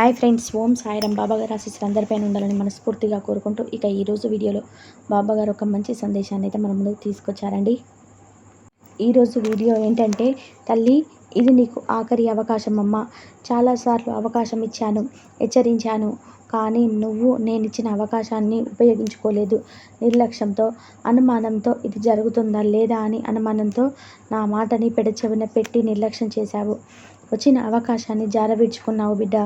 Hi friends Om Sairam Baba గారు ఆశీస్సులు అందరిపైన ఉండాలని మనస్ఫూర్తిగా కోరుకుంటూ ఇక ఈరోజు వీడియోలో బాబాగారు ఒక మంచి సందేశాన్ని అయితే మన ముందుకు తీసుకొచ్చారండి. ఈరోజు వీడియో ఏంటంటే తల్లి ఇది నీకు ఆఖరి అవకాశం అమ్మ. చాలాసార్లు అవకాశం ఇచ్చాను హెచ్చరించాను కానీ నువ్వు నేను ఇచ్చిన అవకాశాన్ని ఉపయోగించుకోలేదు. నిర్లక్ష్యంతో అనుమానంతో ఇది జరుగుతుందా లేదా అని అనుమానంతో నా మాటని పెడచెవిన పెట్టి నిర్లక్ష్యం చేశావు. వచ్చిన అవకాశాన్ని జారవిడ్చుకున్నావు బిడ్డ.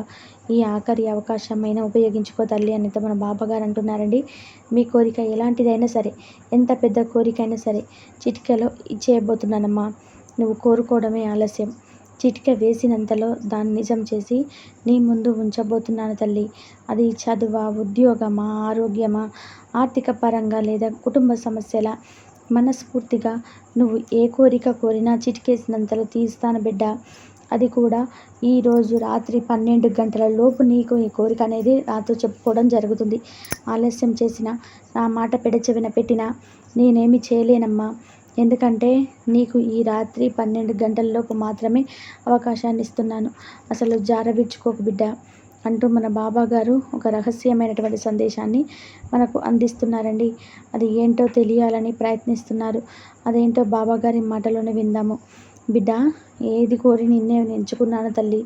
ఈ ఆఖరి అవకాశమైనా ఉపయోగించుకో తల్లి అనేది మన బాబాగారు అంటున్నారండి మీ కోరిక ఎలాంటిదైనా సరే ఎంత పెద్ద కోరికైనా సరే చిటికలో ఇచ్చేయబోతున్నానమ్మా. నువ్వు కోరుకోవడమే ఆలస్యం. చిటిక వేసినంతలో దాన్ని నిజం చేసి నీ ముందు ఉంచబోతున్నాను తల్లి. అది చదువా ఉద్యోగమా ఆరోగ్యమా ఆర్థిక పరంగా లేదా కుటుంబ సమస్యల? మనస్ఫూర్తిగా నువ్వు ఏ కోరిక కోరినా చిటికేసినంతలో తీస్తాను బిడ్డ. అది కూడా ఈరోజు రాత్రి పన్నెండు గంటల లోపు నీకు ఈ కోరిక అనేది నాతో చెప్పుకోవడం జరుగుతుంది. ఆలస్యం చేసిన నా మాట పెడచెవిన పెట్టినా నేనేమి చేయలేనమ్మా. ఎందుకంటే నీకు ఈ రాత్రి పన్నెండు గంటల లోపు మాత్రమే అవకాశాన్ని ఇస్తున్నాను. అసలు జారవిడ్చుకోకు బిడ్డ. అంటూ మన బాబా గారు ఒక రహస్యమైనటువంటి సందేశాన్ని మనకు అందిస్తున్నారండి. అది ఏంటో తెలియాలని ప్రయత్నిస్తున్నారు. అదేంటో బాబా గారి మాటలోనే విందాము. బిడ్డ ఏది కోరి నిన్నే ఎంచుకున్నాను తల్లి.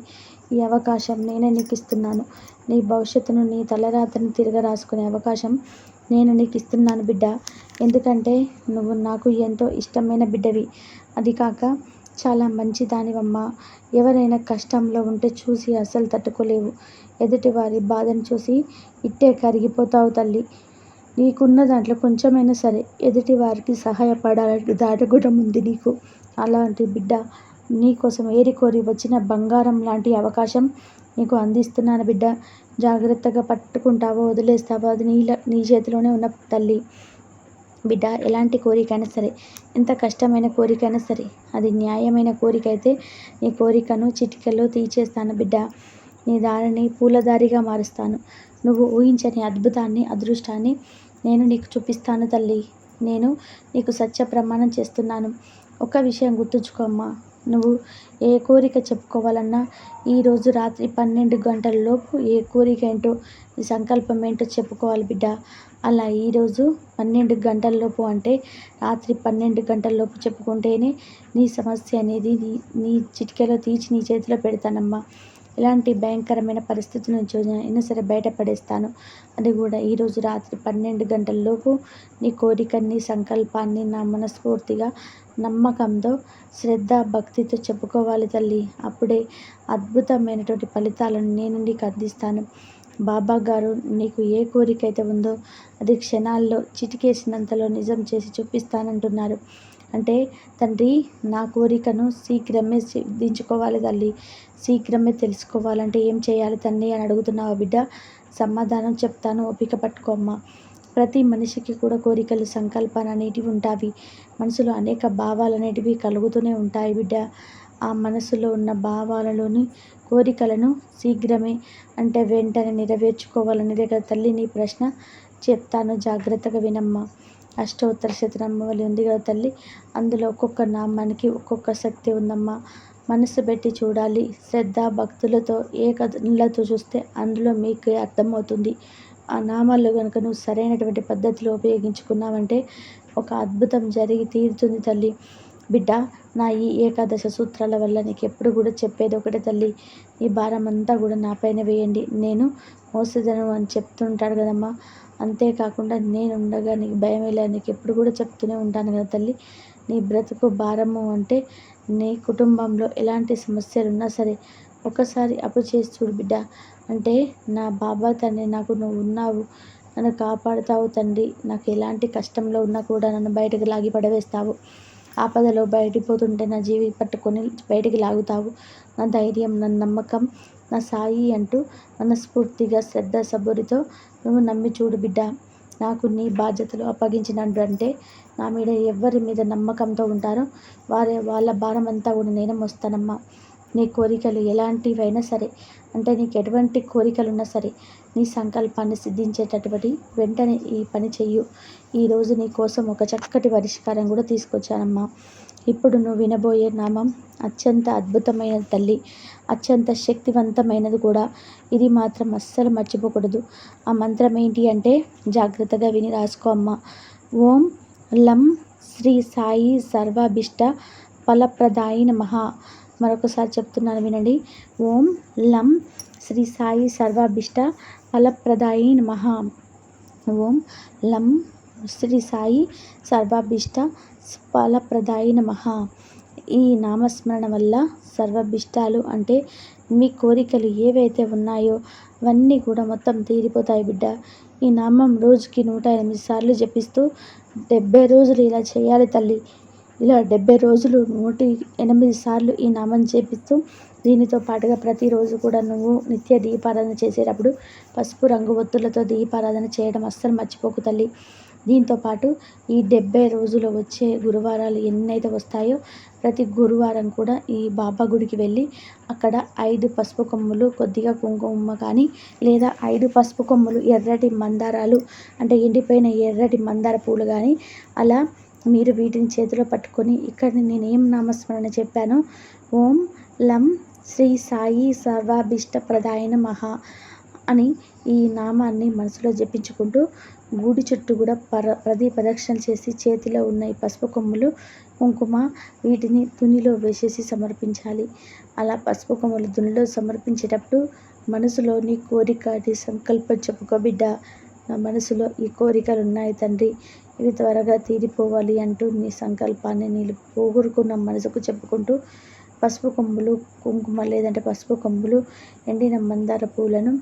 ఈ అవకాశం నేనే నీకు ఇస్తున్నాను నీ భవిష్యత్తును నీ తలరాతను తిరగ రాసుకునే అవకాశం నేను నీకు ఇస్తున్నాను బిడ్డ. ఎందుకంటే నువ్వు నాకు ఎంతో ఇష్టమైన బిడ్డవి. అది కాక చాలా మంచి దానివమ్మా ఎవరైనా కష్టంలో ఉంటే చూసి అసలు తట్టుకోలేవు. ఎదుటి వారి బాధను చూసి ఇట్టే కరిగిపోతావు తల్లి. నీకున్న దాంట్లో కొంచెమైనా సరే ఎదుటి వారికి సహాయపడాలని దాటగుడం ఉంది నీకు. అలాంటి బిడ్డ నీకోసం ఏరి కోరి వచ్చిన బంగారం లాంటి అవకాశం నీకు అందిస్తున్నాను బిడ్డ. జాగ్రత్తగా పట్టుకుంటావో వదిలేస్తావో అది నీ నీ చేతిలోనే ఉన్న తల్లి బిడ్డ. ఎలాంటి కోరికైనా సరే ఎంత కష్టమైన కోరికైనా సరే అది న్యాయమైన కోరిక అయితే నీ కోరికను చిటికలో తీసేస్తాను బిడ్డ. నీ దారిని పూలదారిగా మారుస్తాను. నువ్వు ఊహించని అద్భుతాన్ని అదృష్టాన్ని నేను నీకు చూపిస్తాను తల్లి. నేను నీకు సత్య ప్రమాణం చేస్తున్నాను. ఒక విషయం గుర్తుంచుకోమ్మా. నువ్వు ఏ కోరిక చెప్పుకోవాలన్నా ఈరోజు రాత్రి పన్నెండు గంటల లోపు ఏ కోరిక ఏంటో నీ సంకల్పం ఏంటో చెప్పుకోవాలి బిడ్డ. అలా ఈరోజు పన్నెండు గంటల లోపు అంటే రాత్రి పన్నెండు గంటల లోపు చెప్పుకుంటేనే నీ సమస్య అనేది నీ నీ చిటికెలో తీర్చి నీ చేతిలో పెడతానమ్మా. ఎలాంటి భయంకరమైన పరిస్థితి నుంచి అయినా సరే బయటపడేస్తాను. అది కూడా ఈరోజు రాత్రి పన్నెండు గంటలలోపు నీ కోరికని సంకల్పాన్ని నా మనస్ఫూర్తిగా నమ్మకంతో శ్రద్ధ భక్తితో చెప్పుకోవాలి తల్లి. అప్పుడే అద్భుతమైనటువంటి ఫలితాలను నేను నీకు అందిస్తాను. బాబా గారు నీకు ఏ కోరిక అయితే ఉందో అది క్షణాల్లో చిటికేసినంతలో నిజం చేసి చూపిస్తానంటున్నారు. అంటే తండ్రి నా కోరికను శీఘ్రమే సిద్ధించుకోవాలి తల్లి. శీఘ్రమే తెలుసుకోవాలంటే ఏం చేయాలి తండ్రి అని అడుగుతున్నావు బిడ్డ. సమాధానం చెప్తాను. ఓపిక పట్టుకోమ్మా ప్రతి మనిషికి కూడా కోరికలు సంకల్పాలు అనేటివి ఉంటాయి. మనసులో అనేక భావాలు అనేటివి కలుగుతూనే ఉంటాయి బిడ్డ. ఆ మనసులో ఉన్న భావాలలోని కోరికలను శీఘ్రమే అంటే వెంటనే నెరవేర్చుకోవాలని కదా తల్లి నీ ప్రశ్న. చెప్తాను జాగ్రత్తగా వినమ్మా. అష్టోత్తర శతనామావళి ఉంది కదా తల్లి. అందులో ఒక్కొక్క నామానికి ఒక్కొక్క శక్తి ఉందమ్మా. మనసు పెట్టి చూడాలి. శ్రద్ధ భక్తులతో ఏ కథలతో చూస్తే అందులో మీకు అర్థమవుతుంది. ఆ నామాల్లో కనుక నువ్వు సరైనటువంటి పద్ధతిలో ఉపయోగించుకున్నావంటే ఒక అద్భుతం జరిగి తీరుతుంది తల్లి. బిడ్డ నా ఈ ఏకాదశ సూత్రాల వల్ల నీకు ఎప్పుడు కూడా చెప్పేది ఒకటే తల్లి. ఈ భారం అంతా కూడా నా పైన వేయండి. నేను మోసదను అని చెప్తుంటాడు కదమ్మా. అంతేకాకుండా నేను ఉండగా నీకు భయం వేలా నీకు ఎప్పుడు కూడా చెప్తూనే ఉంటాను కదా తల్లి. నీ బ్రతుకు భారము అంటే నీ కుటుంబంలో ఎలాంటి సమస్యలు ఉన్నా సరే ఒకసారి అప్పు చేసి చూడు బిడ్డ. అంటే నా బాబా తండ్రి నాకు నువ్వు ఉన్నావు నన్ను కాపాడుతావు తండ్రి. నాకు ఎలాంటి కష్టంలో ఉన్నా కూడా నన్ను బయటకు లాగి పడవేస్తావు. ఆపదలో బయటిపోతుంటే నా జీవి పట్టుకొని బయటికి లాగుతావు. నా ధైర్యం నా నమ్మకం నా సాయి అంటూ మనస్ఫూర్తిగా శ్రద్ధ సబురితో నువ్వు నమ్మి చూడు బిడ్డ నాకు నీ బాధ్యతలు అప్పగించినట్టు అంటే నా మీద ఎవరి మీద నమ్మకంతో ఉంటారో వారి వాళ్ళ భారం అంతా కూడా నేను మోస్తానమ్మా. నీ కోరికలు ఎలాంటివైనా సరే అంటే నీకు ఎటువంటి కోరికలు ఉన్నా సరే నీ సంకల్పాన్ని సిద్ధించేటటువంటి వెంటనే ఈ పని చెయ్యు. ఈరోజు నీ కోసం ఒక చక్కటి పరిష్కారం కూడా తీసుకొచ్చానమ్మా. ఇప్పుడు నువ్వు వినబోయే నామం అత్యంత అద్భుతమైన తల్లి. అత్యంత శక్తివంతమైనది కూడా. ఇది మాత్రం అస్సలు మర్చిపోకూడదు. ఆ మంత్రం ఏంటి అంటే జాగ్రత్తగా విని రాసుకో అమ్మ. ఓం లం శ్రీ సాయి సర్వాభిష్ట ఫలప్రదాయి నమః. మరొకసారి చెప్తున్నాను వినండి. ఓం లం శ్రీ సాయి సర్వాభిష్ట ఫలప్రదాయి నమః. ఓం లం శ్రీ సాయి సర్వాభిష్ట ఫలప్రదాయి నమః. ఈ నామస్మరణ వల్ల సర్వభిష్టాలు అంటే మీ కోరికలు ఏవైతే ఉన్నాయో అవన్నీ కూడా మొత్తం తీరిపోతాయి బిడ్డ. ఈ నామం రోజుకి నూట ఎనిమిది సార్లు జపిస్తూ డెబ్బై రోజులు ఇలా చేయాలి తల్లి. ఇలా డెబ్బై రోజులు నూటి ఎనిమిది సార్లు ఈ నామం చేపిస్తూ దీనితో పాటుగా ప్రతిరోజు కూడా నువ్వు నిత్య దీపారాధన చేసేటప్పుడు పసుపు రంగు ఒత్తులతో దీపారాధన చేయడం అస్సలు మర్చిపోకు తల్లి. దీంతో పాటు ఈ డెబ్బై రోజులు వచ్చే గురువారాలు ఎన్నైతే వస్తాయో ప్రతి గురువారం కూడా ఈ బాబా గుడికి వెళ్ళి అక్కడ ఐదు పసుపు కొమ్ములు కొద్దిగా కుంకుమ కానీ లేదా ఐదు పసుపు కొమ్ములు ఎర్రటి మందారాలు అంటే ఎండిపోయిన ఎర్రటి మందార పూలు కానీ అలా మీరు వీటిని చేతిలో పట్టుకొని ఇక్కడ నేను ఏం నామస్మరణ చెప్పానో ఓం లం శ్రీ సాయి సర్వాభిష్ట ప్రదాయన మహా అని ఈ నామాన్ని మనసులో జపించుకుంటూ గుడి చుట్టూ కూడా పర ప్రది ప్రదక్షిణ చేసి చేతిలో ఉన్న ఈ పసుపు కొమ్ములు కుంకుమ వీటిని తునిలో వేసేసి సమర్పించాలి. అలా పసుపు కొమ్ములు దునిలో సమర్పించేటప్పుడు మనసులోని కోరిక సంకల్పం చెప్పుకో బిడ్డ. నా మనసులో ఈ కోరికలు ఉన్నాయి తండ్రి. ఇవి త్వరగా తీరిపోవాలి అంటూ నీ సంకల్పాన్ని నీళ్ళు పోగొరుకున్న మనసుకు చెప్పుకుంటూ పసుపు కొమ్ములు కుంకుమ లేదంటే పసుపు కొమ్ములు ఎండిన మందార పూలను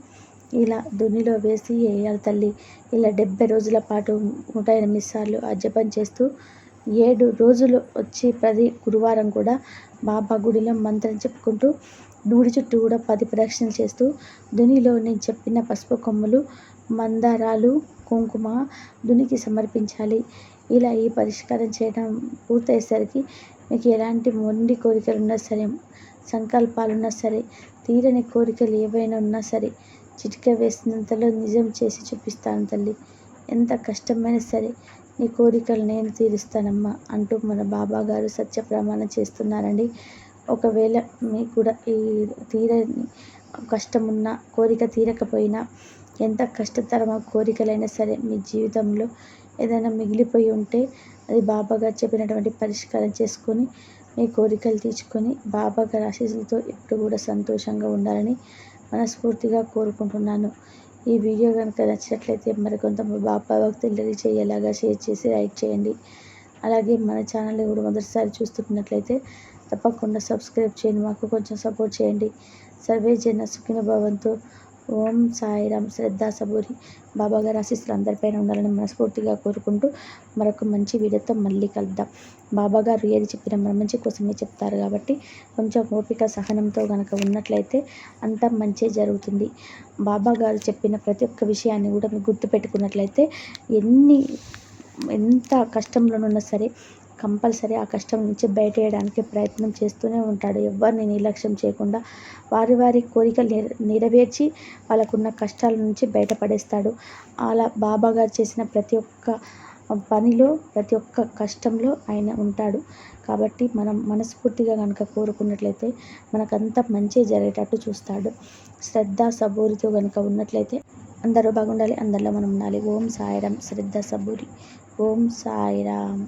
ఇలా దునిలో వేసి వేయాలి తల్లి. ఇలా డెబ్బై రోజుల పాటు నూట ఎనిమిది సార్లు ఆ జపం చేస్తూ ఏడు రోజులు వచ్చి ప్రతి గురువారం కూడా బాబా గుడిలో మంత్రం చెప్పుకుంటూ గుడి చుట్టూ కూడా పది ప్రదక్షిణలు చేస్తూ దునిలో నేను చెప్పిన పసుపు కొమ్ములు మందారాలు కుంకుమ దునికి సమర్పించాలి. ఇలా ఈ పరిష్కారం చేయడం పూర్తయ్యేసరికి మీకు ఎలాంటి మొండి కోరికలు ఉన్నా సరే సంకల్పాలు ఉన్నా సరే తీరని కోరికలు ఏవైనా ఉన్నా సరే చిటిక వేసినంతలో నిజం చేసి చూపిస్తాను తల్లి. ఎంత కష్టమైనా సరే నీ కోరికలు నేను తీరుస్తానమ్మా అంటూ మన బాబా గారు సత్య ప్రమాణం చేస్తున్నారండి. ఒకవేళ మీకు కూడా ఈ తీరని కష్టం ఉన్న కోరిక తీరకపోయినా ఎంత కష్టతరమో కోరికలైనా సరే మీ జీవితంలో ఏదైనా మిగిలిపోయి ఉంటే అది బాబా గారు చెప్పినటువంటి పరిష్కారం చేసుకొని మీ కోరికలు తీర్చుకొని బాబాగారి ఆశీస్సులతో ఎప్పుడు కూడా సంతోషంగా ఉండాలని మనస్ఫూర్తిగా కోరుకుంటున్నాను. ఈ వీడియో కనుక నచ్చినట్లయితే మరికొంత బాబా భక్తులు తెలియచేయేలాగా షేర్ చేసి లైక్ చేయండి. అలాగే మన ఛానల్ని కూడా మొదటిసారి చూస్తున్నట్లయితే తప్పకుండా సబ్స్క్రైబ్ చేయండి. మాకు కొంచెం సపోర్ట్ చేయండి. సర్వే జన సుఖిన భావంతో. ఓం సాయిరామ్ శ్రద్ధ సబూరి. బాబా గారి ఆశీస్సులు అందరిపైన ఉండాలని మనస్ఫూర్తిగా కోరుకుంటూ మరొక మంచి వీడియోతో మళ్ళీ కలుద్దాం. బాబా గారు ఏది చెప్పినా మన మంచి కోసమే చెప్తారు కాబట్టి కొంచెం ఓపిక సహనంతో కనుక ఉన్నట్లయితే అంతా మంచి జరుగుతుంది. బాబా గారు చెప్పిన ప్రతి ఒక్క విషయాన్ని కూడా మీరు గుర్తుపెట్టుకున్నట్లయితే ఎన్ని ఎంత కష్టంలోనున్నా సరే కంపల్సరీ ఆ కష్టం నుంచి బయటేయడానికి ప్రయత్నం చేస్తూనే ఉంటాడు. ఎవరిని నిర్లక్ష్యం చేయకుండా వారి వారి కోరికలు నెరవేర్చి వాళ్ళకున్న కష్టాల నుంచి బయటపడేస్తాడు. అలా బాబా గారు చేసిన ప్రతి ఒక్క పనిలో ప్రతి ఒక్క కష్టంలో ఆయన ఉంటాడు. కాబట్టి మనం మనస్ఫూర్తిగా కనుక కోరుకున్నట్లయితే మనకంతా మంచి జరిగేటట్టు చూస్తాడు. శ్రద్ధ సబూరితో కనుక ఉన్నట్లయితే అందరూ బాగుండాలి. అందరిలో మనం ఉండాలి. ఓం సాయిరామ్. శ్రద్ధ సబూరి. ఓం సాయిరామ్.